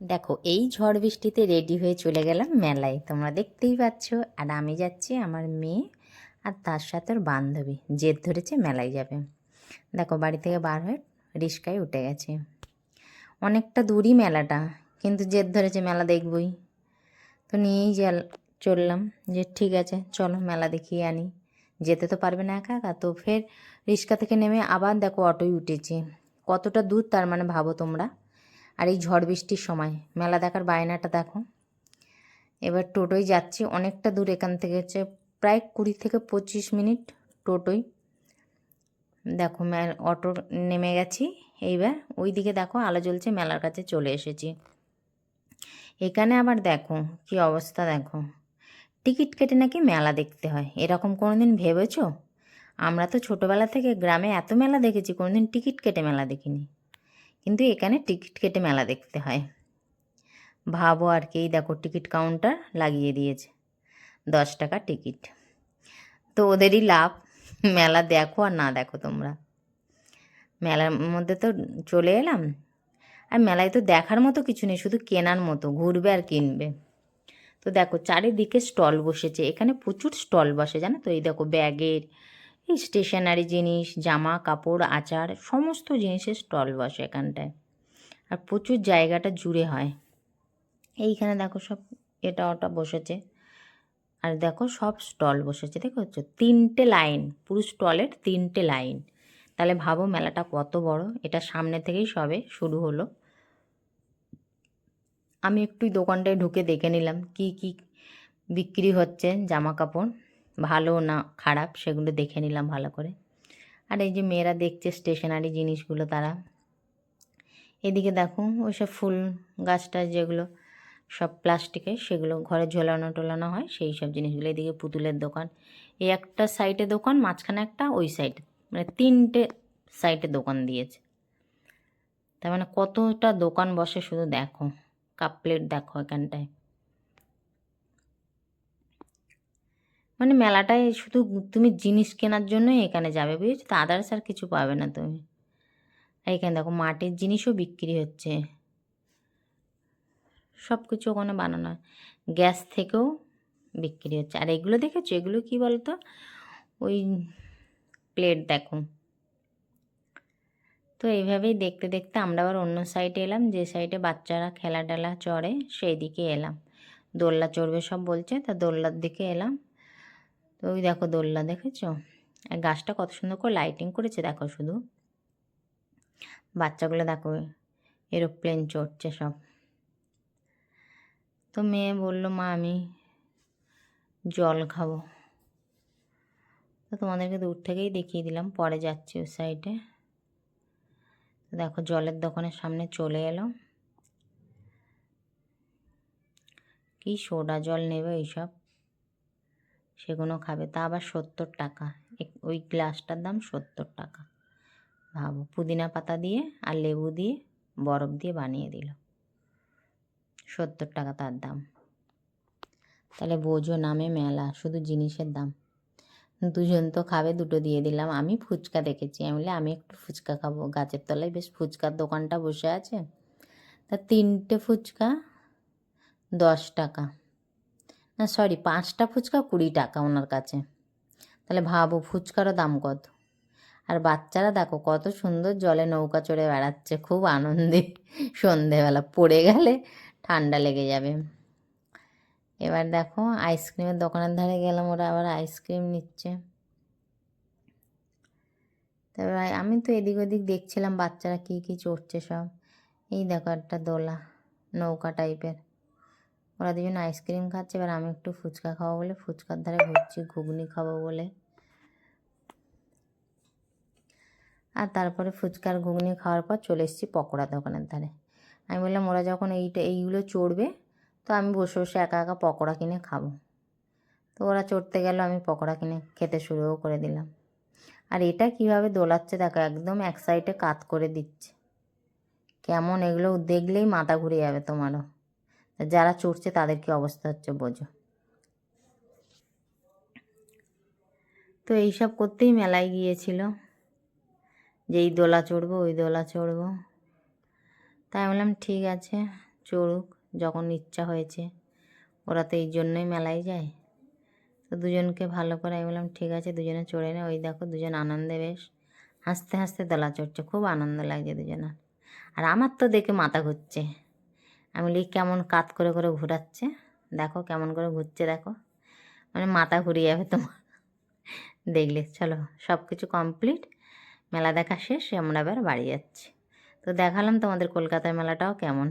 দেখো, এই ঝড় বৃষ্টিতে রেডি হয়ে চলে গেলাম মেলায়। তোমরা দেখতেই পাচ্ছ। আর আমি যাচ্ছি আমার মেয়ে আর তার সাথে ওর বান্ধবী। জেদ ধরেছে মেলায় যাবে। দেখো, বাড়ি থেকে বার হয়ে রিস্কায় উঠে গেছে। অনেকটা দূরই মেলাটা, কিন্তু জেদ ধরেছে মেলা দেখবই। তো নিয়েই যাল চললাম যে ঠিক আছে, চলো মেলা দেখিয়ে আনি। যেতে তো পারবে না একা একা, তো ফের রিক্সা থেকে নেমে আবার দেখো অটোয় উঠেছে। কতটা দূর তার মানে ভাবো তোমরা। আর এই ঝড় বৃষ্টির সময়। মেলা দেখার বায়নাটা দেখো। এবার টোটোয় যাচ্ছি, অনেকটা দূর এখান থেকে হচ্ছে প্রায় কুড়ি থেকে পঁচিশ মিনিট টোটোয়। দেখো অটো নেমে গেছি। এইবার ওই দিকে দেখো আলো জ্বলছে, মেলার কাছে চলে এসেছি। এখানে আবার দেখো কি অবস্থা দেখো। টিকিট কেটে নাকি মেলা দেখতে হয়। এরকম কোনো দিন ভেবেছো? আমরা তো ছোটোবেলা থেকে গ্রামে এত মেলা দেখেছি কোনো দিন টিকিট কেটে মেলা দেখিনি। কিন্তু এখানে টিকিট কেটে মেলা দেখতে হয়। ভাবো আর কি দেখো টিকিট কাউন্টার লাগিয়ে দিয়েছে, দশ টাকা টিকিট। তো ওদেরই লাভ, মেলা দেখো আর না দেখো তোমরা। মেলার মধ্যে তো চলে এলাম, আর মেলায় তো দেখার মতো কিছু নেই, শুধু কেনার মতো, ঘুরবে আর কিনবে। তো দেখো চারিদিকে স্টল বসেছে, এখানে প্রচুর স্টল বসে, জানো তো? এই দেখো ব্যাগের এই স্টেশনারি জিনিস, জামা, কাপড়, আচার, সমস্ত জিনিসের স্টল বসে এখানটায়। আর প্রচুর জায়গাটা জুড়ে হয়। এইখানে দেখো সব এটা ওটা বসেছে। আর দেখো সব স্টল বসেছে দেখো তিনটে লাইন পুরো স্টলের তিনটে লাইন তাহলে ভাবো মেলাটা কত বড়, এটা সামনে থেকেই সবে শুরু হলো। আমি একটু দোকানটায় ঢুকে দেখে নিলাম, কি কি বিক্রি হচ্ছে, জামা কাপড়। ভালো না খারাপ সেগুলো দেখে নিলাম ভালো করে। আর এই যে মেয়েরা দেখছে স্টেশনারি জিনিসগুলো তারা। এদিকে দেখো ওই সব ফুল গাছটা যেগুলো সব প্লাস্টিকের সেগুলো ঘরে ঝোলানো টোলানো হয় সেই সব জিনিসগুলো। এদিকে পুতুলের দোকান। এই একটা সাইডে দোকান, মাঝখানে একটা ওই সাইডে মানে তিনটে সাইডে দোকান দিয়েছে। তার মানে কতটা দোকান বসে শুধু দেখো। কাপ প্লেট দেখো এখানটায়। মানে মেলাটায় শুধু তুমি জিনিস কেনার জন্যই এখানে যাবে, বুঝেছ? তো আদার্স আর কিছু পাবে না তুমি। আর এখানে দেখো মাটির জিনিসও বিক্রি হচ্ছে। সব কিছু ওখানে বানানো গ্যাস থেকেও বিক্রি হচ্ছে। আর এগুলো দেখেছ? এগুলো কি বলতো? ওই প্লেট দেখো। তো এইভাবেই দেখতে দেখতে আমরা আবার অন্য সাইডে এলাম। যে সাইডে বাচ্চারা খেলা টেলা চড়ে সেই দিকে এলাম। দোল্লা চড়বে সব বলছে, তা দোল্লার দিকে এলাম। তো ওই দেখো দোল্লা দেখেছ? আর গাছটা কত সুন্দর করে লাইটিং করেছে, দেখো শুধু। বাচ্চাগুলো দেখো এরোপ্লেন চড়ছে সব। তো মেয়ে বলল, মা, আমি জল খাব। তো তোমাদেরকে দূর থেকেই দেখিয়ে দিলাম, পরে যাচ্ছি ওই সাইডে দেখো জলের দোকানের সামনে চলে এলো কি সোডা জল নেবে এইসব? সেগুলো খাবে। তা আবার সত্তর টাকা। ওই গ্লাসটার দাম সত্তর টাকা। ভাবো, পুদিনা পাতা দিয়ে আর লেবু দিয়ে বরফ দিয়ে বানিয়ে দিল। সত্তর টাকা তার দাম। তাহলে বোঝো নামে মেলা, শুধু জিনিসের দাম। দুজন তো খাবে, দুটো দিয়ে দিলাম। আমি ফুচকা দেখেছি। আমি বলি আমি একটু ফুচকা খাব। গাছের তলায় বেশ ফুচকার দোকানটা বসে আছে। তা তিনটে ফুচকা দশ টাকা। না সরি পাঁচটা ফুচকা কুড়ি টাকা ওনার কাছে। তাহলে ভাবো ফুচকারও দাম কত? আর বাচ্চারা দেখো কত সুন্দর জলে নৌকা চড়ে বেড়াচ্ছে, খুব আনন্দে। সন্ধেবেলা পড়ে গেলে ঠান্ডা লেগে যাবে। এবার দেখো আইসক্রিমের দোকানের ধারে গেলাম, ওরা আবার আইসক্রিম নিচ্ছে। তারপর আমি তো এদিক ওদিক দেখছিলাম বাচ্চারা কী কী চড়ছে সব। এই দেখো একটা দোলা, নৌকা টাইপের ওরা দুজন আইসক্রিম খাচ্ছে, এবার আমি একটু ফুচকা খাব বলে, ফুচকার ধারে ঘুরছি ঘুগনি খাব বলে। আর তারপরে ফুচকার ঘুগনি খাওয়ার পর চলে এসেছি পকোড়া দোকানের ধারে। আমি বললাম, ওরা যখন এইটা, এইগুলো চড়বে, তো আমি বসে বসে একা একা পকোড়া কিনে খাব। তো ওরা চড়তে গেল, আমি পকোড়া কিনে খেতে শুরুও করে দিলাম। আর এটা কীভাবে দোলাচ্ছে দেখো, একদম এক সাইডে কাত করে দিচ্ছে। কেমন এগুলো দেখলেই মাথা ঘুরে যাবে তোমারও। যারা চড়ছে তাদের কি অবস্থা হচ্ছে বোঝো। তো এইসব করতেই মেলায় গিয়েছিল। যে এই দোলা চড়বো, ওই দোলা চড়বো। তাই বললাম, ঠিক আছে, চড়ুক, যখন ইচ্ছা হয়েছে। ওরা তো এই জন্যই মেলায় যায়। তো দুজনকে ভালো করে আমি বললাম, ঠিক আছে, দুজনে চড়ে নে। ওই দেখো, দুজন আনন্দে বেশ হাসতে হাসতে দোলা চড়ছে। খুব আনন্দ লাগছে দুজনের। আর আমার তো দেখে মাথা ঘুরছে। আমি বলি, কেমন কাত করে করে ঘোরাচ্ছে? দেখো, কেমন করে ঘুরছে, দেখো। মানে মাথা ঘুরিয়ে যাবে তোমার। দেখলে, চলো সব কিছু কমপ্লিট মেলা দেখা শেষ, আমরা এবার বাড়ি যাচ্ছি। তো দেখালাম তোমাদের কলকাতার মেলাটাও কেমন।